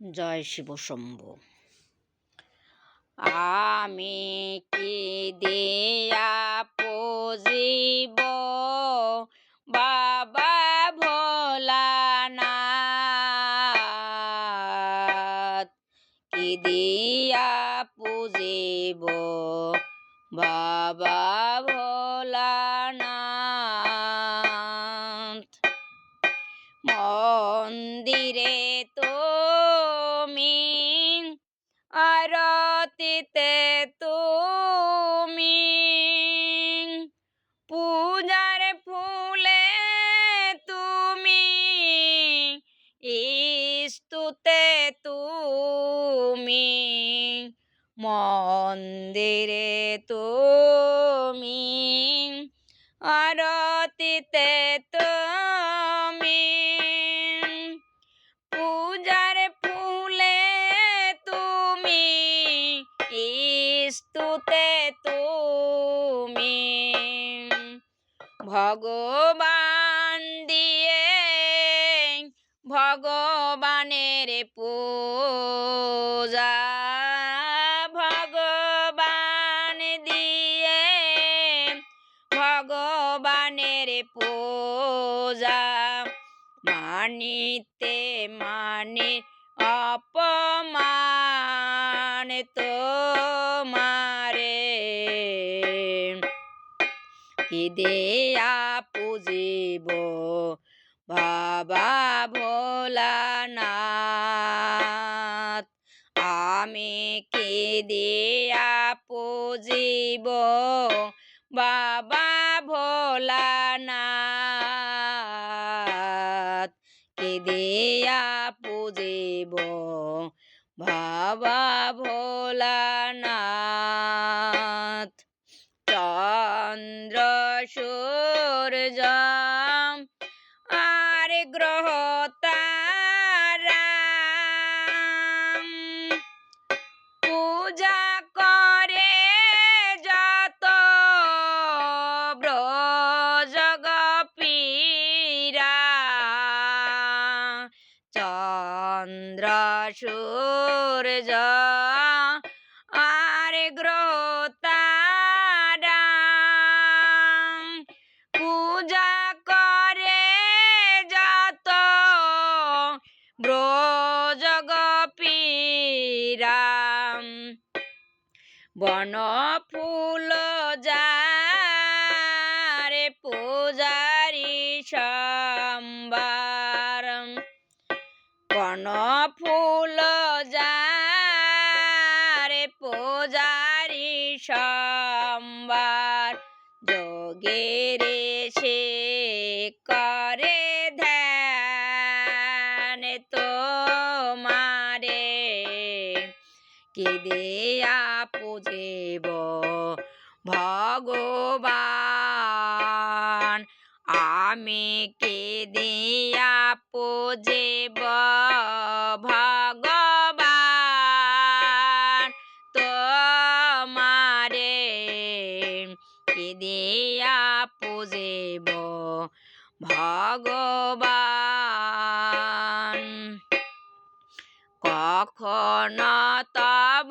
জয় শিব শম্ভু। আমি কি দিয়া পুজিব? বাবা ভোলানাথ, কি দিয়া পুজিব? বাবা ভোলানাথ, মন্দিরে তুমি আরতিতে তুমি পূজার ফুলে তুমি ইস্তুতে তুমি মন্দিরে তুমি আরতিতে তুমি ইস্তুতে তুমি। ভগবান দিয়ে ভগবানের পূজা। ভগবান দিয়ে ভগবানের পূজা। মানিতে মানে দেয়া পুজিব বাবা ভোলানাথ। আমি কি দিয়া পুজিব বাবা ভোলানাথ। কি দিয়া পুজিব বাবা ভোলা ভোলানাথ। চন্দ্র গ্রহ তারা পূজা করে যত ব্রজগপীরা চন্দ্র সূর্য বন ফুল যারে পূজারি সম্বার। বন ফুল যারে পূজারি সম্বার। যোগেরে সে করে ধ্যান তোমারে। কি পুজেব ভগবান আমি কে দিয়া পুজেব ভগবান তোমারে কে দিয়া পুজেব ভগবান। কখন তব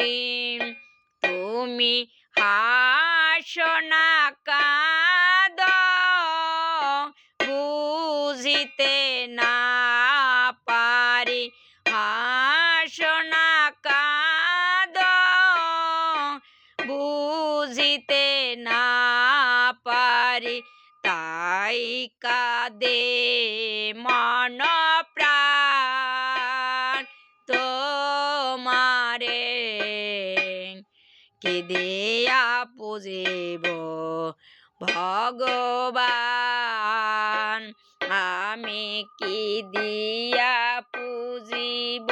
গরি তুমি হাসনা কাদ। বুঝিতে না পারি হাসনা কাদ। বুঝিতে না পারি, তাই কাদে মন কে দেয়া পুজিব? ভগবান, আমি কি দিয়া পুজিব?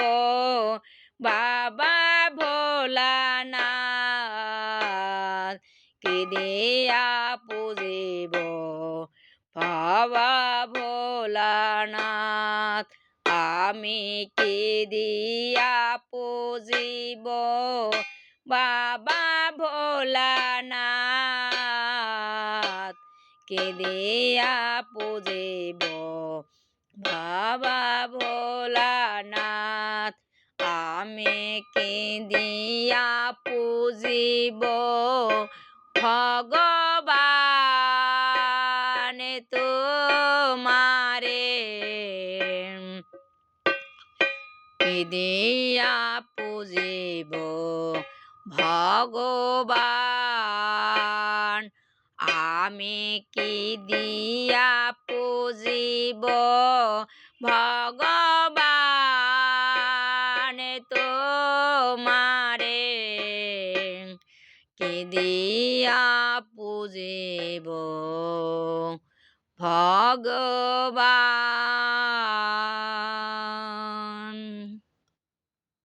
বাবা ভোলানাথ, কি দিয়া পুজিব? বাবা ভোলানাথ, আমি কি দিয়া পুজিব? বাবা ভোলানাথ কে দিয়া পুজিব বাবা ভোলানাথ, আমি কে দিয়া পুজিব ভগবান তোমারে কে দিয়া পুজিব ভগবান আমি কি দিয়া পুজিব? ভগবান তোমারে কি দিয়া পুজিব? ভগবান